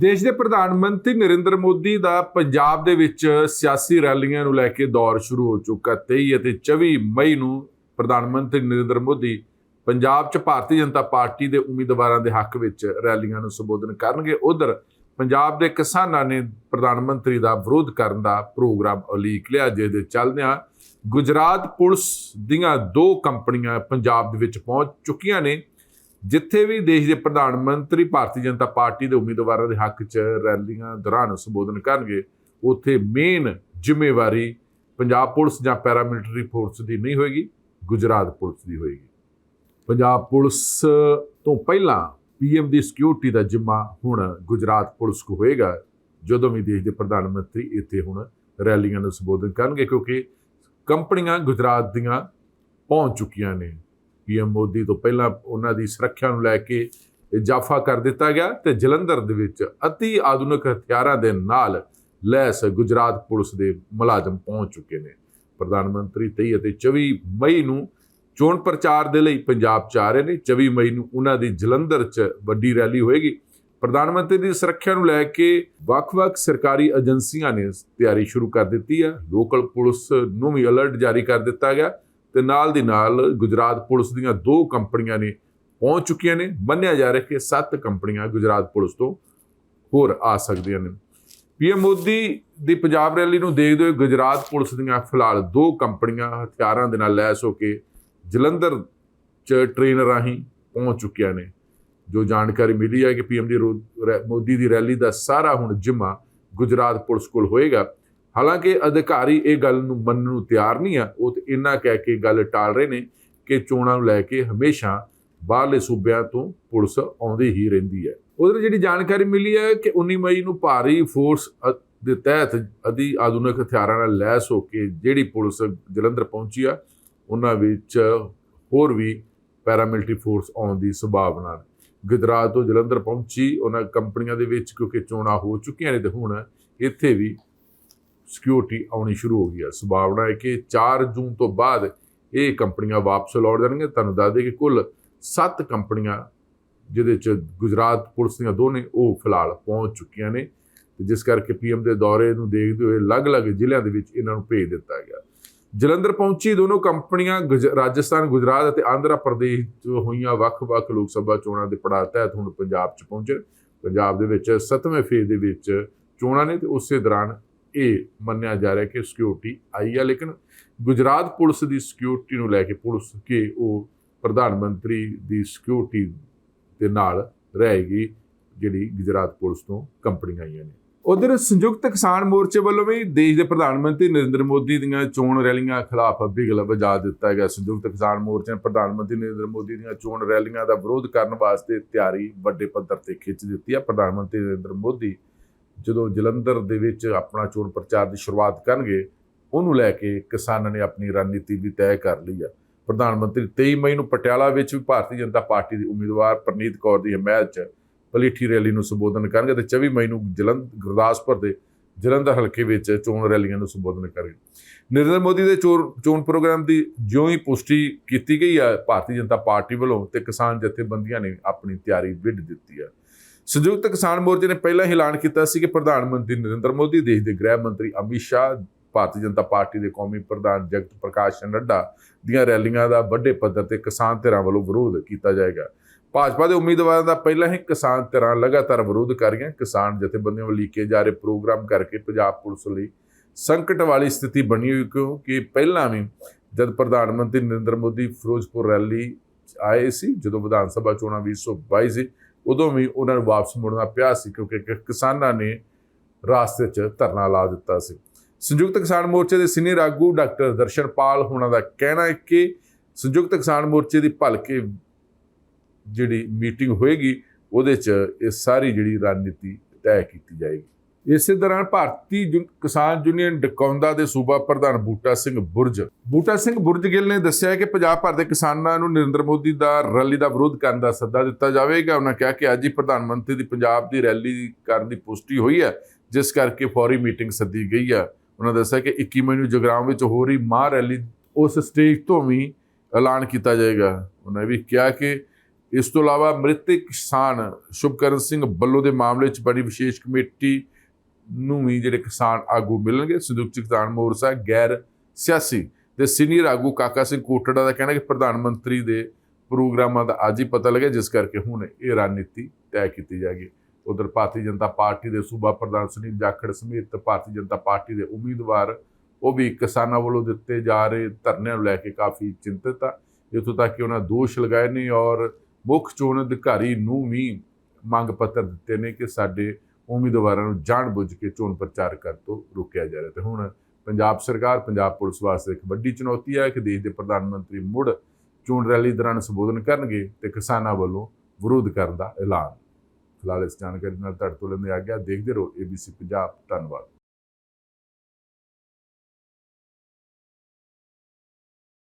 ਦੇਸ਼ ਦੇ ਪ੍ਰਧਾਨ ਮੰਤਰੀ ਨਰਿੰਦਰ ਮੋਦੀ ਦਾ ਪੰਜਾਬ ਦੇ ਵਿੱਚ ਸਿਆਸੀ ਰੈਲੀਆਂ ਨੂੰ ਲੈ ਕੇ ਦੌਰ ਸ਼ੁਰੂ ਹੋ ਚੁੱਕਾ 23 ਅਤੇ 24 ਮਈ ਨੂੰ ਪ੍ਰਧਾਨ ਮੰਤਰੀ ਨਰਿੰਦਰ ਮੋਦੀ ਪੰਜਾਬ 'ਚ ਭਾਰਤੀ ਜਨਤਾ ਪਾਰਟੀ ਦੇ ਉਮੀਦਵਾਰਾਂ ਦੇ ਹੱਕ ਵਿੱਚ ਰੈਲੀਆਂ ਨੂੰ ਸੰਬੋਧਨ ਕਰਨਗੇ। ਉਧਰ ਪੰਜਾਬ ਦੇ ਕਿਸਾਨਾਂ ਨੇ ਪ੍ਰਧਾਨ ਮੰਤਰੀ ਦਾ ਵਿਰੋਧ ਕਰਨ ਦਾ ਪ੍ਰੋਗਰਾਮ ਉਲੀਕ ਲਿਆ, ਜਿਹਦੇ ਚੱਲਦਿਆਂ ਗੁਜਰਾਤ ਪੁਲਿਸ ਦੀਆਂ ਦੋ ਕੰਪਨੀਆਂ ਪੰਜਾਬ ਦੇ ਵਿੱਚ ਪਹੁੰਚ ਚੁੱਕੀਆਂ ਨੇ। ਜਿੱਥੇ ਵੀ ਦੇਸ਼ ਦੇ ਪ੍ਰਧਾਨ ਮੰਤਰੀ ਭਾਰਤੀ ਜਨਤਾ ਪਾਰਟੀ ਦੇ ਉਮੀਦਵਾਰਾਂ ਦੇ ਹੱਕ 'ਚ ਰੈਲੀਆਂ ਦੌਰਾਨ ਸੰਬੋਧਨ ਕਰਨਗੇ, ਉੱਥੇ ਮੇਨ ਜ਼ਿੰਮੇਵਾਰੀ ਪੰਜਾਬ ਪੁਲਿਸ ਜਾਂ ਪੈਰਾਮਿਲਟਰੀ ਫੋਰਸ ਦੀ ਨਹੀਂ ਹੋਏਗੀ, ਗੁਜਰਾਤ ਪੁਲਿਸ ਦੀ ਹੋਏਗੀ। ਪੰਜਾਬ ਪੁਲਿਸ ਤੋਂ ਪਹਿਲਾਂ ਪੀਐਮ ਦੀ ਸਿਕਿਉਰਿਟੀ ਦਾ ਜ਼ਿੰਮਾ ਹੁਣ ਗੁਜਰਾਤ ਪੁਲਿਸ ਕੋ ਹੋਏਗਾ, ਜਦੋਂ ਵੀ ਦੇਸ਼ ਦੇ ਪ੍ਰਧਾਨ ਮੰਤਰੀ ਇੱਥੇ ਹੁਣ ਰੈਲੀਆਂ ਨੂੰ ਸੰਬੋਧਨ ਕਰਨਗੇ, ਕਿਉਂਕਿ ਕੰਪਨੀਆਂ ਗੁਜਰਾਤ ਦੀਆਂ ਪਹੁੰਚ ਚੁੱਕੀਆਂ ਨੇ। ਪੀਐਮ ਮੋਦੀ ਤੋਂ ਪਹਿਲਾਂ ਉਹਨਾਂ ਦੀ ਸੁਰੱਖਿਆ ਨੂੰ ਲੈ ਕੇ ਇਜ਼ਾਫਾ ਕਰ ਦਿੱਤਾ ਗਿਆ ਤੇ ਜਲੰਧਰ ਦੇ ਵਿੱਚ ਅਤੀ ਆਧੁਨਿਕ ਹਥਿਆਰਾਂ ਦੇ ਨਾਲ ਲੈਸ ਗੁਜਰਾਤ ਪੁਲਿਸ ਦੇ ਮੁਲਾਜ਼ਮ ਪਹੁੰਚ ਚੁੱਕੇ ਨੇ। ਪ੍ਰਧਾਨ ਮੰਤਰੀ 23 ਅਤੇ 24 ਮਈ ਨੂੰ ਚੋਣ ਪ੍ਰਚਾਰ ਦੇ ਲਈ ਪੰਜਾਬ ਚ ਆ ਰਹੇ ਨੇ। 24 ਮਈ ਨੂੰ ਉਹਨਾਂ ਦੀ ਜਲੰਧਰ 'ਚ ਵੱਡੀ ਰੈਲੀ ਹੋਏਗੀ। ਪ੍ਰਧਾਨ ਮੰਤਰੀ ਦੀ ਸੁਰੱਖਿਆ ਨੂੰ ਲੈ ਕੇ ਵੱਖ-ਵੱਖ ਸਰਕਾਰੀ ਏਜੰਸੀਆਂ ਨੇ ਤਿਆਰੀ ਸ਼ੁਰੂ ਕਰ ਦਿੱਤੀ ਹੈ। ਲੋਕਲ ਪੁਲਿਸ ਨੂੰ ਵੀ ਅਲਰਟ ਜਾਰੀ ਕਰ ਦਿੱਤਾ ਗਿਆ। ਤੇ ਨਾਲ ਦੀ ਨਾਲ ਗੁਜਰਾਤ ਪੁਲਿਸ ਦੀਆਂ ਦੋ ਕੰਪਨੀਆਂ ਨੇ ਪਹੁੰਚ ਚੁੱਕੀਆਂ ਨੇ। ਮੰਨਿਆ ਜਾ ਰਿਹਾ ਕਿ ਸੱਤ ਕੰਪਨੀਆਂ ਗੁਜਰਾਤ ਪੁਲਿਸ ਤੋਂ ਹੋਰ ਆ ਸਕਦੀਆਂ ਨੇ। ਪੀਐਮ ਮੋਦੀ ਦੀ ਪੰਜਾਬ ਰੈਲੀ ਨੂੰ ਦੇਖਦੇ ਹੋਏ ਗੁਜਰਾਤ ਪੁਲਿਸ ਦੀਆਂ ਫਿਲਹਾਲ ਦੋ ਕੰਪਨੀਆਂ ਹਥਿਆਰਾਂ ਦੇ ਨਾਲ ਲੈਸ ਹੋ ਕੇ ਜਲੰਧਰ ਚ ਟ੍ਰੇਨ ਰਾਹੀਂ ਪਹੁੰਚ ਚੁੱਕੀਆਂ ਨੇ। ਜੋ ਜਾਣਕਾਰੀ ਮਿਲੀ ਹੈ ਕਿ ਪੀਐਮ ਦੀ ਰੋ- ਰੈ- ਮੋਦੀ ਦੀ ਰੈਲੀ ਦਾ ਸਾਰਾ ਹੁਣ ਜਿੰਮਾ ਗੁਜਰਾਤ ਪੁਲਿਸ ਕੋਲ ਹੋਏਗਾ। ਹਾਲਾਂਕਿ ਅਧਿਕਾਰੀ ਇਹ ਗੱਲ ਨੂੰ ਮੰਨਣ ਨੂੰ ਤਿਆਰ ਨਹੀਂ ਆ, ਉਹ ਤੇ ਇੰਨਾ ਕਹਿ ਕੇ ਗੱਲ ਟਾਲ ਰਹੇ ਨੇ ਕਿ ਚੋਣਾਂ ਨੂੰ ਲੈ ਕੇ ਹਮੇਸ਼ਾ ਬਾਹਰਲੇ ਸੂਬਿਆਂ ਤੋਂ ਪੁਲਿਸ ਆਉਂਦੀ ਹੀ ਰਹਿੰਦੀ ਹੈ ਉਧਰ ਜਿਹੜੀ ਜਾਣਕਾਰੀ ਮਿਲੀ ਹੈ ਕਿ 19 ਮਈ ਨੂੰ ਭਾਰੀ ਫੋਰਸ ਅ- ਦੇ ਤਹਿਤ ਅਧੀ, ਆਧੁਨਿਕ ਹਥਿਆਰਾਂ ਨਾਲ ਲੈਸ ਹੋ ਕੇ ਜਿਹੜੀ ਪੁਲਿਸ ਜਲੰਧਰ ਪਹੁੰਚੀ ਆ, ਉਹਨਾਂ ਵਿੱਚ ਹੋਰ ਵੀ ਪੈਰਾਮਿਲਟਰੀ ਫੋਰਸ ਆਉਣ ਦੀ ਸੰਭਾਵਨਾ ਹੈ। ਗੁਜਰਾਤ ਤੋਂ ਜਲੰਧਰ ਪਹੁੰਚੀ, ਉਹਨਾਂ ਕੰਪਨੀਆਂ ਦੇ ਵਿੱਚ ਕਿਉਂਕਿ ਚੋਣਾਂ ਹੋ ਚੁੱਕੀਆਂ ਨੇ ਤੇ ਹੁਣ ਇੱਥੇ ਵੀ ਸਿਕਿਉਰਿਟੀ ਆਉਣੀ ਸ਼ੁਰੂ ਹੋ ਗਈ ਹੈ। ਸੰਭਾਵਨਾ ਹੈ ਕਿ 4 ਜੂਨ ਤੋਂ ਬਾਅਦ ਇਹ ਕੰਪਨੀਆਂ ਵਾਪਸ ਲੌਟ ਜਾਣਗੀਆਂ। ਤੁਹਾਨੂੰ ਦੱਸ ਦੇ ਕਿ ਕੁੱਲ 7 ਕੰਪਨੀਆਂ ਜਿਹਦੇ ਚ ਗੁਜਰਾਤ ਪੁਲਿਸ ਦੀਆਂ ਦੋ ਨੇ ਉਹ ਫਿਲਹਾਲ ਪਹੁੰਚ ਚੁੱਕੀਆਂ ਨੇ। ਤੇ ਜਿਸ ਕਰਕੇ ਪੀਐਮ ਦੇ ਦੌਰੇ ਨੂੰ ਦੇਖਦੇ ਹੋਏ ਅਲੱਗ-ਅਲੱਗ ਜ਼ਿਲ੍ਹਿਆਂ ਦੇ ਵਿੱਚ ਇਹਨਾਂ ਨੂੰ ਭੇਜ ਦਿੱਤਾ ਗਿਆ। ਜਲੰਧਰ ਪਹੁੰਚੀ ਦੋਨੋਂ ਕੰਪਨੀਆਂ ਗੁਜ- ਰਾਜਸਥਾਨ, ਗੁਜਰਾਤ ਅਤੇ ਆਂਧਰਾ ਪ੍ਰਦੇਸ਼ 'ਚ ਹੋਈਆਂ ਵੱਖ-ਵੱਖ ਲੋਕ ਸਭਾ ਚੋਣਾਂ ਦੇ ਪੜਾਅ ਤਹਿਤ ਹੁਣ ਪੰਜਾਬ 'ਚ ਪਹੁੰਚੇ ਪੰਜਾਬ ਦੇ ਵਿੱਚ 7ਵੇਂ ਫੇਜ਼ ਦੇ ਵਿੱਚ ਚੋਣਾਂ ਨੇ ਤੇ ਉਸੇ ਦੌਰਾਨ ਇਹ ਮੰਨਿਆ ਜਾ ਰਿਹਾ ਕਿ ਸਿਕਿਉਰਿਟੀ ਆਈ ਆ, ਲੇਕਿਨ ਗੁਜਰਾਤ ਪੁਲਿਸ ਦੀ ਸਿਕਿਉਰਿਟੀ ਨੂੰ ਲੈ ਕੇ ਪੁਲਿਸ ਕਿ ਉਹ ਪ੍ਰਧਾਨ ਮੰਤਰੀ ਦੀ ਸਿਕਿਉਰਿਟੀ ਦੇ ਨਾਲ ਰਹੇਗੀ, ਜਿਹੜੀ ਗੁਜਰਾਤ ਪੁਲਿਸ ਤੋਂ ਕੰਪਨੀਆਂ ਆਈਆਂ ਨੇ। ਉਧਰ ਸੰਯੁਕਤ ਕਿਸਾਨ ਮੋਰਚੇ ਵੱਲੋਂ ਵੀ ਦੇਸ਼ ਦੇ ਪ੍ਰਧਾਨ ਮੰਤਰੀ ਨਰਿੰਦਰ ਮੋਦੀ ਦੀਆਂ ਚੋਣ ਰੈਲੀਆਂ ਖਿਲਾਫ ਬਿਗਲ ਵਜਾ ਦਿੱਤਾ ਗਿਆ। ਸੰਯੁਕਤ ਕਿਸਾਨ ਮੋਰਚੇ ਨੇ ਪ੍ਰਧਾਨ ਮੰਤਰੀ ਨਰਿੰਦਰ ਮੋਦੀ ਦੀਆਂ ਚੋਣ ਰੈਲੀਆਂ ਦਾ ਵਿਰੋਧ ਕਰਨ ਵਾਸਤੇ ਤਿਆਰੀ ਵੱਡੇ ਪੱਧਰ ਤੇ ਖਿੱਚ ਦਿੱਤੀ ਹੈ ਪ੍ਰਧਾਨ ਮੰਤਰੀ ਨਰਿੰਦਰ ਮੋਦੀ ਜਦੋਂ ਜਲੰਧਰ ਦੇ ਵਿੱਚ ਆਪਣਾ ਚੋਣ ਪ੍ਰਚਾਰ ਦੀ ਸ਼ੁਰੂਆਤ ਕਰਨਗੇ, ਉਹਨੂੰ ਲੈ ਕੇ ਕਿਸਾਨਾਂ ਨੇ ਆਪਣੀ ਰਣਨੀਤੀ ਵੀ ਤੈਅ ਕਰ ਲਈ ਆ। ਪ੍ਰਧਾਨ ਮੰਤਰੀ 23 ਮਈ ਨੂੰ ਪਟਿਆਲਾ ਵਿੱਚ ਵੀ ਭਾਰਤੀ ਜਨਤਾ ਪਾਰਟੀ ਦੀ ਉਮੀਦਵਾਰ ਪ੍ਰਨੀਤ ਕੌਰ ਦੀ ਹਮਾਇਤ 'ਚ ਪਲੀਠੀ ਰੈਲੀ ਨੂੰ ਸੰਬੋਧਨ ਕਰਨਗੇ ਤੇ 24 ਮਈ ਨੂੰ ਜਲੰਧ ਗੁਰਦਾਸਪੁਰ ਦੇ ਜਲੰਧਰ ਹਲਕੇ ਵਿੱਚ ਚੋਣ ਰੈਲੀਆਂ ਨੂੰ ਸੰਬੋਧਨ ਕਰਨਗੇ। ਨਰਿੰਦਰ ਮੋਦੀ ਦੇ ਚੋਣ ਚੋਣ ਪ੍ਰੋਗਰਾਮ ਦੀ ਜਿਉਂ ਹੀ ਪੁਸ਼ਟੀ ਕੀਤੀ ਗਈ ਹੈ ਭਾਰਤੀ ਜਨਤਾ ਪਾਰਟੀ ਵੱਲੋਂ ਤੇ ਕਿਸਾਨ ਜਥੇਬੰਦੀਆਂ ਨੇ ਆਪਣੀ ਤਿਆਰੀ ਵਿੱਢ ਦਿੱਤੀ ਹੈ ਸੰਯੁਕਤ ਕਿਸਾਨ ਮੋਰਚੇ ਨੇ ਪਹਿਲਾਂ ਹੀ ਐਲਾਨ ਕੀਤਾ ਸੀ ਕਿ ਪ੍ਰਧਾਨ ਮੰਤਰੀ ਨਰਿੰਦਰ ਮੋਦੀ, ਦੇਸ਼ ਦੇ ਗ੍ਰਹਿ ਮੰਤਰੀ ਅਮਿਤ ਸ਼ਾਹ, ਭਾਰਤੀ ਜਨਤਾ ਪਾਰਟੀ ਦੇ ਕੌਮੀ ਪ੍ਰਧਾਨ ਜਗਤ ਪ੍ਰਕਾਸ਼ ਨੱਡਾ ਦੀਆਂ ਰੈਲੀਆਂ ਦਾ ਵੱਡੇ ਪੱਧਰ ਤੇ ਕਿਸਾਨ ਧਿਰਾਂ ਵੱਲੋਂ ਵਿਰੋਧ ਕੀਤਾ ਜਾਏਗਾ। ਭਾਜਪਾ ਦੇ ਉਮੀਦਵਾਰਾਂ ਦਾ ਪਹਿਲਾਂ ਹੀ ਕਿਸਾਨ ਧਿਰਾਂ ਲਗਾਤਾਰ ਵਿਰੋਧ ਕਰ ਰਹੀਆਂ। ਕਿਸਾਨ ਜਥੇਬੰਦੀਆਂ ਵੱਲੋਂ ਲੀਕੇ ਜਾ ਰਹੇ ਪ੍ਰੋਗਰਾਮ ਕਰਕੇ ਪੰਜਾਬ ਪੁਲਿਸ ਲਈ ਸੰਕਟ ਵਾਲੀ ਸਥਿਤੀ ਬਣੀ ਹੋਈ, ਕਿਉਂਕਿ ਪਹਿਲਾਂ ਵੀ ਜਦ ਪ੍ਰਧਾਨ ਮੰਤਰੀ ਨਰਿੰਦਰ ਮੋਦੀ ਫਿਰੋਜ਼ਪੁਰ ਰੈਲੀ ਆਏ ਸੀ, ਜਦੋਂ ਵਿਧਾਨ ਸਭਾ ਚੋਣਾਂ 2022 ਸੀ ਉਦੋਂ ਵੀ ਉਹਨਾਂ ਨੂੰ ਵਾਪਸ ਮੁੜਨਾ ਪਿਆ ਸੀ ਕਿਉਂਕਿ ਕਿਸਾਨਾਂ ਨੇ ਰਾਸਤੇ 'ਚ ਧਰਨਾ ਲਾ ਦਿੱਤਾ ਸੀ। ਸੰਯੁਕਤ ਕਿਸਾਨ ਮੋਰਚੇ ਦੇ ਸੀਨੀਅਰ ਆਗੂ ਡਾਕਟਰ ਦਰਸ਼ਨਪਾਲ ਹੋਣਾ ਦਾ ਕਹਿਣਾ ਹੈ ਕਿ ਸੰਯੁਕਤ ਕਿਸਾਨ ਮੋਰਚੇ ਦੀ ਭਲਕੇ ਜਿਹੜੀ ਮੀਟਿੰਗ ਹੋਏਗੀ, ਉਹਦੇ 'ਚ ਇਹ ਸਾਰੀ ਜਿਹੜੀ ਰਣਨੀਤੀ ਤੈਅ ਕੀਤੀ ਜਾਏਗੀ। ਇਸੇ ਦੌਰਾਨ ਭਾਰਤੀ ਜੁ- ਕਿਸਾਨ ਯੂਨੀਅਨ ਡਕੌਂਦਾ ਦੇ ਸੂਬਾ ਪ੍ਰਧਾਨ ਬੂਟਾ ਸਿੰਘ ਬੁਰਜ, ਬੂਟਾ ਸਿੰਘ ਬੁਰਜ ਗਿੱਲ ਨੇ ਦੱਸਿਆ ਕਿ ਪੰਜਾਬ ਭਰ ਦੇ ਕਿਸਾਨਾਂ ਨੂੰ ਨਰਿੰਦਰ ਮੋਦੀ ਦਾ ਰੈਲੀ ਦਾ ਵਿਰੋਧ ਕਰਨ ਦਾ ਸੱਦਾ ਦਿੱਤਾ ਜਾਵੇਗਾ। ਉਹਨਾਂ ਕਿਹਾ ਕਿ ਅੱਜ ਹੀ ਪ੍ਰਧਾਨ ਮੰਤਰੀ ਦੀ ਪੰਜਾਬ ਦੀ ਰੈਲੀ ਕਰਨ ਦੀ ਪੁਸ਼ਟੀ ਹੋਈ ਹੈ, ਜਿਸ ਕਰਕੇ ਫੌਰੀ ਮੀਟਿੰਗ ਸੱਦੀ ਗਈ ਹੈ। ਉਹਨਾਂ ਦੱਸਿਆ ਕਿ 21 ਮਈ ਨੂੰ ਜਗਰਾਉਂ ਵਿੱਚ ਹੋ ਰਹੀ ਮਹਾਂ ਰੈਲੀ ਉਸ ਸਟੇਜ ਤੋਂ ਵੀ ਐਲਾਨ ਕੀਤਾ ਜਾਏਗਾ। ਉਹਨਾਂ ਵੀ ਕਿਹਾ ਕਿ ਇਸ ਤੋਂ ਇਲਾਵਾ ਮ੍ਰਿਤਕ ਕਿਸਾਨ ਸ਼ੁਭਕਰਨ ਸਿੰਘ ਬੱਲੋ ਦੇ ਮਾਮਲੇ 'ਚ ਬੜੀ ਵਿਸ਼ੇਸ਼ ਕਮੇਟੀ ਨੂੰ ਵੀ ਜਿਹੜੇ ਕਿਸਾਨ ਆਗੂ ਮਿਲਣਗੇ, ਸੰਯੁਕਤ ਕਿਸਾਨ ਮੋਰਚਾ ਗੈਰ ਸਿਆਸੀ ਤੇ ਸੀਨੀਅਰ ਆਗੂ ਕਾਕਾ ਸਿੰਘ ਕੋਟੜਾ ਦਾ ਕਹਿਣਾ ਕਿ ਪ੍ਰਧਾਨ ਮੰਤਰੀ ਦੇ ਪ੍ਰੋਗਰਾਮਾਂ ਦਾ ਅੱਜ ਹੀ ਪਤਾ ਲੱਗਿਆ, ਜਿਸ ਕਰਕੇ ਹੁਣ ਇਹ ਰਣਨੀਤੀ ਤੈਅ ਕੀਤੀ ਜਾਏਗੀ। ਉਧਰ ਭਾਰਤੀ ਜਨਤਾ ਪਾਰਟੀ ਦੇ ਸੂਬਾ ਪ੍ਰਧਾਨ ਸੁਨੀਲ ਜਾਖੜ ਸਮੇਤ ਭਾਰਤੀ ਜਨਤਾ ਪਾਰਟੀ ਦੇ ਉਮੀਦਵਾਰ, ਉਹ ਵੀ ਕਿਸਾਨਾਂ ਵੱਲੋਂ ਦਿੱਤੇ ਜਾ ਰਹੇ ਧਰਨਿਆਂ ਨੂੰ ਲੈ ਕੇ ਕਾਫੀ ਚਿੰਤਤ ਆ। ਇੱਥੋਂ ਤੱਕ ਕਿ ਉਹਨਾਂ ਦੋਸ਼ ਲਗਾਏ ਨੇ ਔਰ ਮੁੱਖ ਚੋਣ ਅਧਿਕਾਰੀ ਨੂੰ ਵੀ ਮੰਗ ਪੱਤਰ ਦਿੱਤੇ ਨੇ ਕਿ ਸਾਡੇ ਉਮੀਦਵਾਰਾਂ ਨੂੰ ਜਾਣਬੁੱਝ ਕੇ ਚੋਣ ਪ੍ਰਚਾਰ ਕਰਨ ਤੋਂ ਰੋਕਿਆ ਜਾ ਰਿਹਾ ਤੇ ਹੁਣ ਪੰਜਾਬ ਸਰਕਾਰ, ਪੰਜਾਬ ਪੁਲਿਸ ਵਾਸਤੇ ਇੱਕ ਵੱਡੀ ਚੁਣੌਤੀ ਹੈ ਕਿ ਦੇਸ਼ ਦੇ ਪ੍ਰਧਾਨ ਮੰਤਰੀ ਮੁੜ ਚੋਣ ਰੈਲੀ ਦੌਰਾਨ ਸੰਬੋਧਨ ਕਰਨਗੇ ਤੇ ਕਿਸਾਨਾਂ ਵੱਲੋਂ ਵਿਰੋਧ ਕਰਨ ਦਾ ਐਲਾਨ। ਫਿਲਹਾਲ ਇਸ ਜਾਣਕਾਰੀ ਨਾਲ ਤੁਹਾਡੇ ਤੋਂ ਲੈਂਦੇ ਆ ਗਿਆ। ਦੇਖਦੇ ਰਹੋ ABC ਪੰਜਾਬ। ਧੰਨਵਾਦ।